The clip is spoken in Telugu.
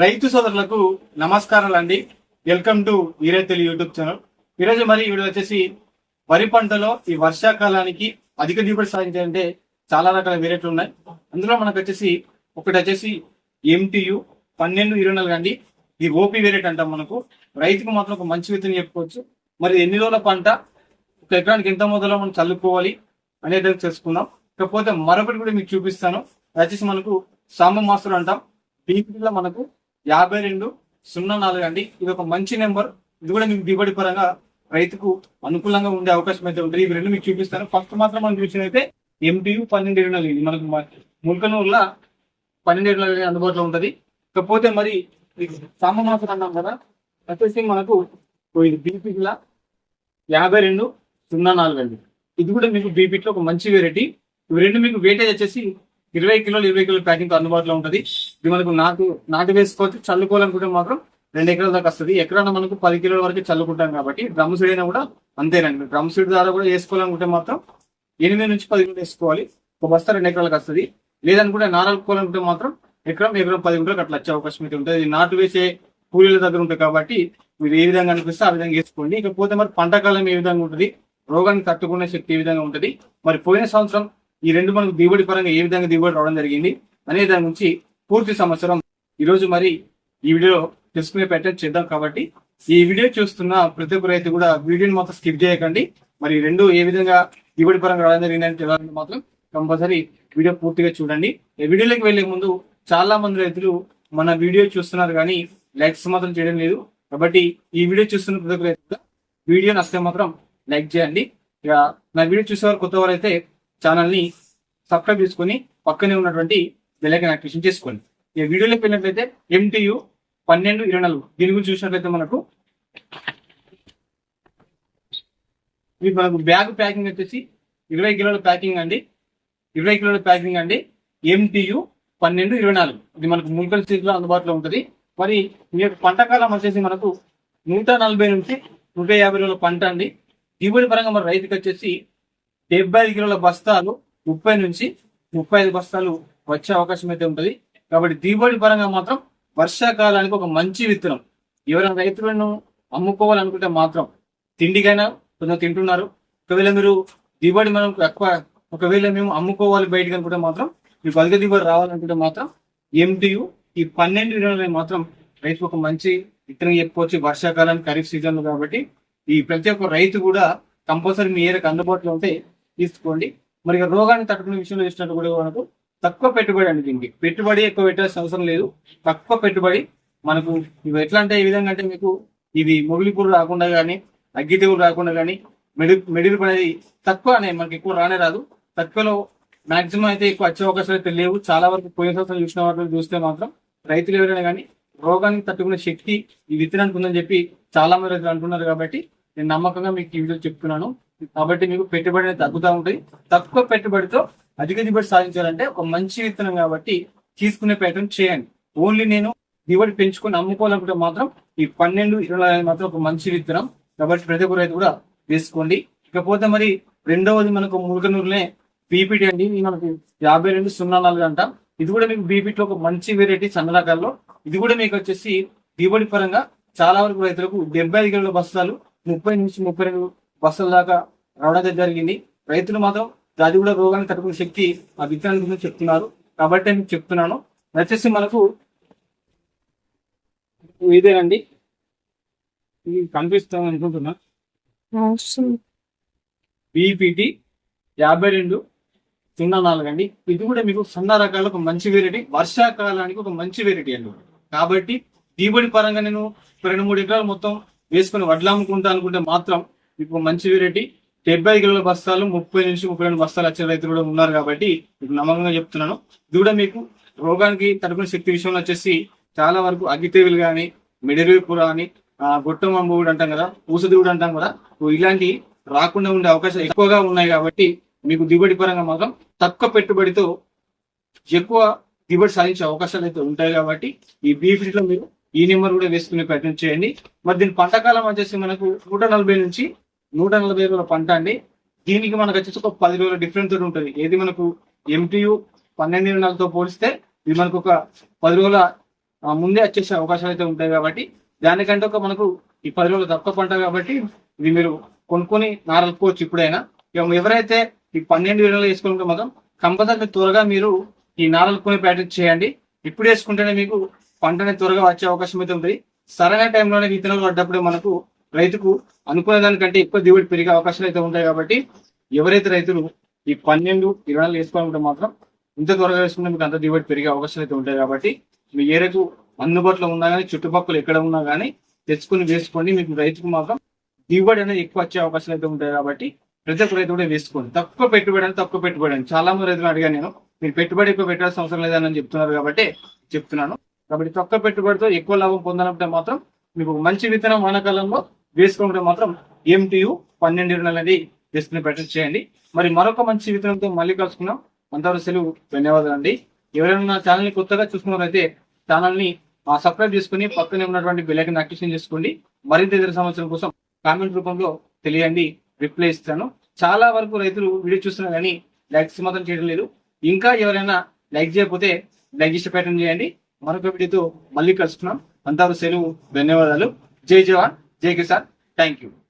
రైతు సోదరులకు నమస్కారాలు అండి వెల్కమ్ టు వీరైతెలి యూట్యూబ్ ఛానల్. ఈరోజు మరి ఇవి వచ్చేసి వరి పంటలో ఈ వర్షాకాలానికి అధిక దిగుబడి సాధించాలంటే చాలా రకాల వేరేట్లు ఉన్నాయి. అందులో మనకు వచ్చేసి ఒకటి వచ్చేసి ఎంటీయు పన్నెండు ఇరవై నాలుగు అండి. ఈ ఓపీ వేరేట్ అంటాం మనకు. రైతుకు మాత్రం ఒక మంచి విత్తనం చెప్పుకోవచ్చు. మరి ఎన్ని రోజుల పంట ఒక ఎకరానికి ఎంత మొదలో మనం చల్లుకోవాలి అనేది తెలుసుకుందాం. ఇకపోతే మరొకటి కూడా మీకు చూపిస్తాను. అది వచ్చేసి మనకు సాంబ మాస్టర్ అంటాం. బీపీలో మనకు యాభై రెండు సున్నా నాలుగు అండి. ఇది ఒక మంచి నెంబర్. ఇది కూడా మీకు దిగుబడి పరంగా రైతుకు అనుకూలంగా ఉండే అవకాశం అయితే ఉంటుంది. ఇవి రెండు మీకు చూపిస్తాను. ఫస్ట్ మాత్రం మనం చూసినైతే ఎంటీయు పన్నెండు ఇరవై నాలుగు ఇది. మనకు ముల్కనూరులో పన్నెండు ఇరవై నాలుగు అందుబాటులో ఉంటది. ఇకపోతే మరి సామ మాస్టర్ అన్నాం కదా వచ్చేసి మనకు ఇది బీపీలా యాభై రెండు సున్నా నాలుగు అండి. ఇది కూడా మీకు బీపీట్లో ఒక మంచి వెరైటీ ఇవి రెండు మీకు వెయిటేజ్ వచ్చేసి ఇరవై కిలోలు ఇరవై కిలోల ప్యాకింగ్ అందుబాటులో ఉంటుంది. ఇది మనకు నాటు నాటు వేసుకోవచ్చు. చల్లుకోవాలనుకుంటే మాత్రం రెండు ఎకరాల దాకా వస్తుంది. ఎకరాన మనకు పది కిలోల వరకు చల్లుకుంటాం కాబట్టి డ్రమ్ సీడ్ అయినా కూడా అంతేనండి. డ్రమ్ సీడ్ ద్వారా కూడా వేసుకోవాలనుకుంటే మాత్రం ఎనిమిది నుంచి పది కిలోలు వేసుకోవాలి. ఒక బస్తా రెండు ఎకరాలకు వస్తుంది. లేదనుకుంటే నారాలుకోవాలనుకుంటే మాత్రం ఎకరం ఎకరం పది కిలోలకు అట్లా వచ్చే అవకాశం అయితే ఉంటుంది. నాటు వేసే కూలీల దగ్గర ఉంటుంది కాబట్టి మీరు ఏ విధంగా అనిపిస్తే ఆ విధంగా వేసుకోండి. ఇకపోతే మరి పంట కాలం ఏ విధంగా ఉంటుంది? రోగాన్ని తట్టుకునే శక్తి ఏ విధంగా ఉంటుంది? మరి పోయిన సంవత్సరం ఈ రెండు మనకు దిగుబడి పరంగా ఏ విధంగా దిగుబడి రావడం జరిగింది అనే దాని గురించి పూర్తి సంవత్సరం ఈ రోజు మరి ఈ వీడియో తెలుసుకునే ప్రయత్నం చేద్దాం కాబట్టి ఈ వీడియో చూస్తున్న ప్రతి ఒక్క రైతు కూడా వీడియోని మాత్రం స్కిప్ చేయకండి. మరి రెండు ఏ విధంగా దిగుబడి పరంగా రావడం జరిగిందని తెలియాలంటే మాత్రం కంపల్సరీ వీడియో పూర్తిగా చూడండి. ఈ వీడియోలోకి వెళ్ళే ముందు చాలా మంది రైతులు మన వీడియో చూస్తున్నారు కానీ లైక్స్ మాత్రం చేయడం లేదు. కాబట్టి ఈ వీడియో చూస్తున్న ప్రతి ఒక్క రైతు వీడియో నచ్చితే మాత్రం లైక్ చేయండి. ఇక నా వీడియో చూసేవారు కొత్త వారైతే ఛానల్ని సబ్స్క్రైబ్ చేసుకొని పక్కనే ఉన్నటువంటి బెల్లైకన్ యాక్టివేషన్ చేసుకోండి. ఈ వీడియోలోకి వెళ్ళినట్లయితే ఎంటీయు పన్నెండు ఇరవై నాలుగు. దీని గురించి చూసినట్లయితే మనకు ఇది మనకు బ్యాగ్ ప్యాకింగ్ వచ్చేసి ఇరవై కిలోల ప్యాకింగ్ అండి. ఇరవై కిలోల ప్యాకింగ్ అండి. ఎంటీయు పన్నెండు ఇరవై నాలుగు. ఇది మనకు ముల్కల్ స్థితిలో అందుబాటులో ఉంటుంది. మరి ఈ యొక్క పంటకాలం వచ్చేసి మనకు నూట నలభై నుంచి నూట యాభై రోజుల పంట అండి. దిగుబడి పరంగా మన రైతుకి వచ్చేసి డెబ్బై ఐదు కిలోల బస్తాలు ముప్పై నుంచి ముప్పై ఐదు బస్తాలు వచ్చే అవకాశం అయితే ఉంటుంది. కాబట్టి దిగుబడి పరంగా మాత్రం వర్షాకాలానికి ఒక మంచి విత్తనం. ఎవరైనా రైతులను అమ్ముకోవాలనుకుంటే మాత్రం తిండికైనా కొంచెం తింటున్నారు. ఒకవేళ మీరు దిగుబడి మనం ఎక్కువ ఒకవేళ మేము అమ్ముకోవాలి బయటకు అనుకుంటే మాత్రం మీకు అధిక దిగుబడి రావాలనుకుంటే మాత్రం ఎంటీయు ఈ పన్నెండు ఇరవై మాత్రం రైతుకు ఒక మంచి విత్తనం చెప్పుకోవచ్చు. వర్షాకాలం ఖరీఫ్ సీజన్లో కాబట్టి ఈ ప్రతి ఒక్క రైతు కూడా కంపల్సరీ మీ ఏరకు అందుబాటులో ఉంటే తీసుకోండి. మరి ఇక రోగాన్ని తట్టుకునే విషయంలో చూసినట్టు కూడా మనకు తక్కువ పెట్టుబడి అండి దీనికి. పెట్టుబడి ఎక్కువ పెట్టాల్సిన అవసరం లేదు. తక్కువ పెట్టుబడి మనకు ఇవి ఎట్లా అంటే ఈ విధంగా అంటే మీకు ఇవి మొగిలిపూరు రాకుండా కానీ అగ్గి తెగులు రాకుండా కానీ మెడి మెడిల్ అనేది తక్కువ అనేది మనకి ఎక్కువ రానే రాదు. తక్కువలో మాక్సిమం అయితే ఎక్కువ వచ్చే అవకాశాలు అయితే లేవు. చాలా వరకు పోయిన సంవత్సరం చూసిన వాటిని చూస్తే మాత్రం రైతులు ఎవరైనా కానీ రోగానికి తట్టుకునే శక్తి ఈ విత్తనానికి ఉందని చెప్పి చాలా మంది రైతులు అంటున్నారు కాబట్టి నేను నమ్మకంగా మీకు ఈ వీడియో చెప్తున్నాను. కాబట్టి మీకు పెట్టుబడి అనేది తగ్గుతూ ఉంటుంది. తక్కువ పెట్టుబడితో అధిక దిగుబడి సాధించాలంటే ఒక మంచి విత్తనం కాబట్టి తీసుకునే ప్రయత్నం చేయండి. ఓన్లీ నేను దిగుబడి పెంచుకొని అమ్ముకోవాలనుకుంటే మాత్రం ఈ పన్నెండు ఇరవై మాత్రం ఒక మంచి విత్తనం. కాబట్టి ప్రతి ఒక్క రైతు కూడా వేసుకోండి. ఇకపోతే మరి రెండవది మనకు మురుగనూరులే బీపీటీ అండి. మనకి యాభై రెండు సున్నా నాలుగు అంట. ఇది కూడా మీకు బీపీటీలో ఒక మంచి వెరైటీ సన్న రకాల్లో. ఇది కూడా మీకు వచ్చేసి దిగుబడి పరంగా చాలా వరకు రైతులకు డెబ్బై ఐదు కిలోల బస్తాలు ముప్పై నుంచి ముప్పై రెండు బస్తాల దాకా రావడం అయితే జరిగింది. రైతులు మాత్రం అది కూడా రోగాన్ని తట్టుకునే శక్తి ఆ విత్తనాల గురించి చెప్తున్నారు. కాబట్టి నేను చెప్తున్నాను. వచ్చేసి మనకు ఇదేనండి. ఇది కనిపిస్తాం అనుకుంటున్నా. బీపీటీ యాభై రెండు సున్నా నాలుగు అండి. ఇది కూడా మీకు సన్న రకాల ఒక మంచి వెరైటీ వర్షాకాలానికి ఒక మంచి వెరైటీ అండి. కాబట్టి దిగుబడి పరంగా నేను రెండు మూడు ఎకరాలు మొత్తం వేసుకుని వడ్లు అమ్ముకుంటా అనుకుంటే మాత్రం మీకు మంచి వెరైటీ డెబ్బై కిలోల బస్తాలు ముప్పై నుంచి ముప్పై రెండు బస్తాలు వచ్చే రైతులు కూడా ఉన్నారు కాబట్టి మీకు నమ్మకంగా చెప్తున్నాను. ఇది కూడా మీకు రోగానికి తడుపున శక్తి విషయంలో వచ్చేసి చాలా వరకు అగ్గితేవులు కానీ మెడిరేపుర అని గొట్టమంబు కూడా అంటాం కదా ఊసది కూడా అంటాం కదా ఇలాంటి రాకుండా ఉండే అవకాశాలు ఎక్కువగా ఉన్నాయి కాబట్టి మీకు దిగుబడి పరంగా మాత్రం తక్కువ పెట్టుబడితో ఎక్కువ దిగుబడి సాధించే అవకాశాలు అయితే ఉంటాయి కాబట్టి ఈ బీఫీలో మీరు ఈ నెంబర్ కూడా వేసుకునే ప్రయత్నం చేయండి. మరి దీని పంట కాలం వచ్చేసి మనకు నూట నలభై నుంచి నూట నలభై ఐదు పంట అండి. దీనికి మనకు వచ్చేసి ఒక పది రోజుల డిఫరెన్స్ ఉంటుంది. ఏది మనకు ఎంటీయు పన్నెండు నెలలతో పోలిస్తే ఇది మనకు ఒక పది రోజుల ముందే వచ్చేసే అవకాశాలు అయితే ఉంటాయి కాబట్టి దానికంటే ఒక మనకు ఈ పది రోజులు తక్కువ పంట కాబట్టి ఇది మీరు కొనుక్కొని నారలుకోవచ్చు ఇప్పుడైనా. ఎవరైతే ఈ పన్నెండు వేల వేసుకుంటే మాత్రం కంపల్సరీ త్వరగా మీరు ఈ నారలుకొని ప్రాక్టీస్ చేయండి. ఇప్పుడు వేసుకుంటేనే మీకు పంటని త్వరగా వచ్చే అవకాశం అయితే ఉంటుంది. సరైన టైంలోనే విత్తనాలు పడ్డప్పుడు మనకు రైతుకు అనుకున్న దానికంటే ఎక్కువ దిగుబడి పెరిగే అవకాశాలు అయితే ఉంటాయి కాబట్టి ఎవరైతే రైతులు ఈ పన్నెండు ఇరవై నాలుగు వేసుకోవాలంటే మాత్రం ఇంత త్వరగా వేసుకుంటే మీకు అంత దిగుబడి పెరిగే అవకాశాలు అయితే ఉంటాయి కాబట్టి మీ రైతు అందుబాటులో ఉన్నా కానీ చుట్టుపక్కల ఎక్కడ ఉన్నా కానీ తెచ్చుకుని వేసుకోండి. మీకు రైతుకు మాత్రం దిగుబడి అనేది ఎక్కువ వచ్చే అవకాశాలు అయితే ఉంటాయి కాబట్టి ప్రతి ఒక్క రైతు కూడా వేసుకోండి. తక్కువ పెట్టుబడి అని తక్కువ పెట్టుబడి అని చాలా మంది రైతులు అడిగాను నేను. మీరు పెట్టుబడి ఎక్కువ పెట్టాల్సిన అవసరం లేదని చెప్తున్నారు కాబట్టి చెప్తున్నాను. కాబట్టి తక్కువ పెట్టుబడితో ఎక్కువ లాభం పొందాలంటే మాత్రం మీకు మంచి విత్తనం వానాకాలంలో వేసుకుంటే మాత్రం ఎంటీయు పన్నెండు ఇరవై అనేది వేసుకుని ప్రయత్నం చేయండి. మరి మరొక మంచి విత్తనంతో మళ్ళీ కలుసుకున్నాం అంతవరకు సెలవు ధన్యవాదాలు అండి. ఎవరైనా నా ఛానల్ని కొత్తగా చూసుకున్నారైతే ఛానల్ని సబ్స్క్రైబ్ చేసుకుని పక్కనే ఉన్నటువంటి బెల్ యాక్టివేషన్ చేసుకోండి. మరింత ఇతర సమస్యల కోసం కామెంట్ రూపంలో తెలియండి. రిప్లై ఇస్తాను. చాలా వరకు రైతులు వీడియో చూస్తున్నా కానీ లైక్స్ మాత్రం చేయడం లేదు. ఇంకా ఎవరైనా లైక్ చేయకపోతే లైక్ చేసే ప్రయత్నం చేయండి. మరొక వీడియోతో మళ్ళీ కలుసుకున్నాం అంతవరకు సెలవు ధన్యవాదాలు. జై జవాన్. Jai Kisan, thank you.